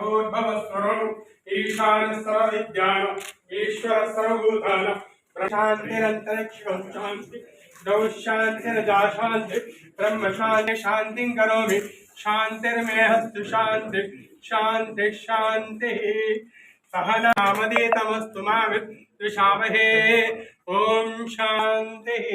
शांति ईशान सर्वविज्ञान ईश्वर सर्वभूतान शांति शान्ति शांति ब्रह्म करोमि। शांति शांति शान्ति शान्तिः। सहनामदेतमस्तु मा शांति ॐ शान्तिः।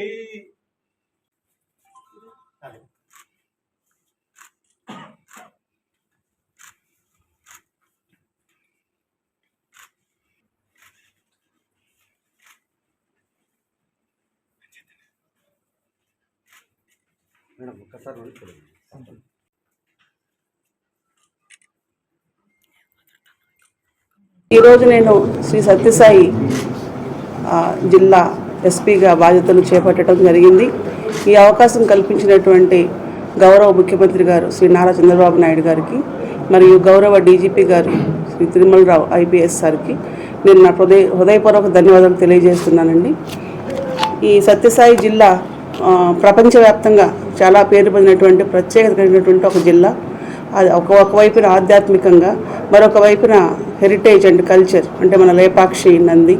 మేడం ఒక్కసారి ఈరోజు నేను శ్రీ సత్యసాయి జిల్లా ఎస్పీగా బాధ్యతలు చేపట్టడం జరిగింది. ఈ అవకాశం కల్పించినటువంటి గౌరవ ముఖ్యమంత్రి గారు శ్రీ నారా చంద్రబాబు నాయుడు గారికి మరియు గౌరవ డీజీపీ గారు శ్రీ తిరుమలరావు ఐపీఎస్ సార్కి నేను నా హృదయ హృదయపూర్వక ధన్యవాదాలు తెలియజేస్తున్నానండి. ఈ సత్యసాయి జిల్లా ప్రపంచవ్యాప్తంగా చాలా పేరు పొందినటువంటి ప్రత్యేకత కలిగినటువంటి ఒక జిల్లా. అది ఒక ఒకవైపున ఆధ్యాత్మికంగా మరొక వైపున హెరిటేజ్ అండ్ కల్చర్ అంటే మన లేపాక్షి నంది.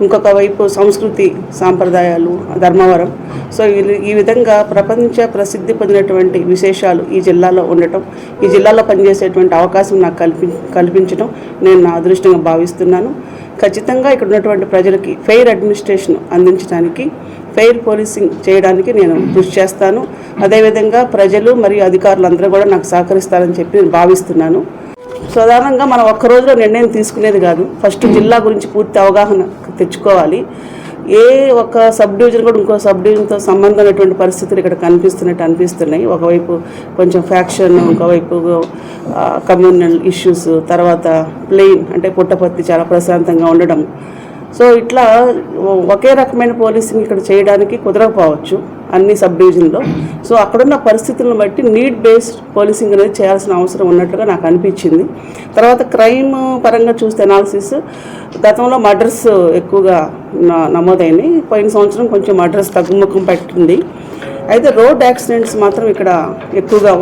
ఇంకొక వైపు సంస్కృతి సాంప్రదాయాలు ధర్మవరం. సో ఈ- ఈ విధంగా ప్రపంచ ప్రసిద్ధి పొందినటువంటి విశేషాలు ఈ జిల్లాలో ఉండటం ఈ జిల్లాలో పనిచేసేటువంటి అవకాశం నాకు కల్పి కల్పించడం నేను నా అదృష్టంగా భావిస్తున్నాను. ఖచ్చితంగా ఇక్కడ ఉన్నటువంటి ప్రజలకి ఫెయిర్ అడ్మినిస్ట్రేషన్ అందించడానికి ఫెయిర్ పోలీసింగ్ చేయడానికి నేను కృషి చేస్తాను. అదేవిధంగా ప్రజలు మరియు అధికారులు అందరూ కూడా నాకు సహకరిస్తారని చెప్పి నేను భావిస్తున్నాను. సాధారణంగా మనం ఒక్క రోజులో నిర్ణయం తీసుకునేది కాదు. ఫస్ట్ జిల్లా గురించి పూర్తి అవగాహన తెచ్చుకోవాలి. ఏ ఒక సబ్ డివిజన్ కూడా ఇంకో సబ్ డివిజన్తో సంబంధం ఉన్నటువంటి పరిస్థితులు ఇక్కడ కనిపిస్తున్నట్టు అనిపిస్తున్నాయి. ఒకవైపు కొంచెం ఫ్యాక్షన్ ఇంకోవైపు కమ్యూనల్ ఇష్యూస్ తర్వాత ప్లెయిన్ అంటే పుట్టపర్తి చాలా ప్రశాంతంగా ఉండడం. సో ఇట్లా ఒకే రకమైన పోలీసింగ్ ఇక్కడ చేయడానికి కుదరకపోవచ్చు. అన్ని సబ్ డివిజన్లో. సో అక్కడున్న పరిస్థితులను బట్టి నీడ్ బేస్డ్ పోలీసింగ్ అనేది చేయాల్సిన అవసరం ఉన్నట్లుగా నాకు అనిపించింది. తర్వాత క్రైమ్ పరంగా చూస్తే అనాలిసిస్ గతంలో మర్డర్స్ ఎక్కువగా న- నమోదైనాయి. పోయిన సంవత్సరం కొంచెం మర్డర్స్ తగ్గుముఖం పట్టింది. అయితే రోడ్ యాక్సిడెంట్స్ మాత్రం ఇక్కడ ఎక్కువగా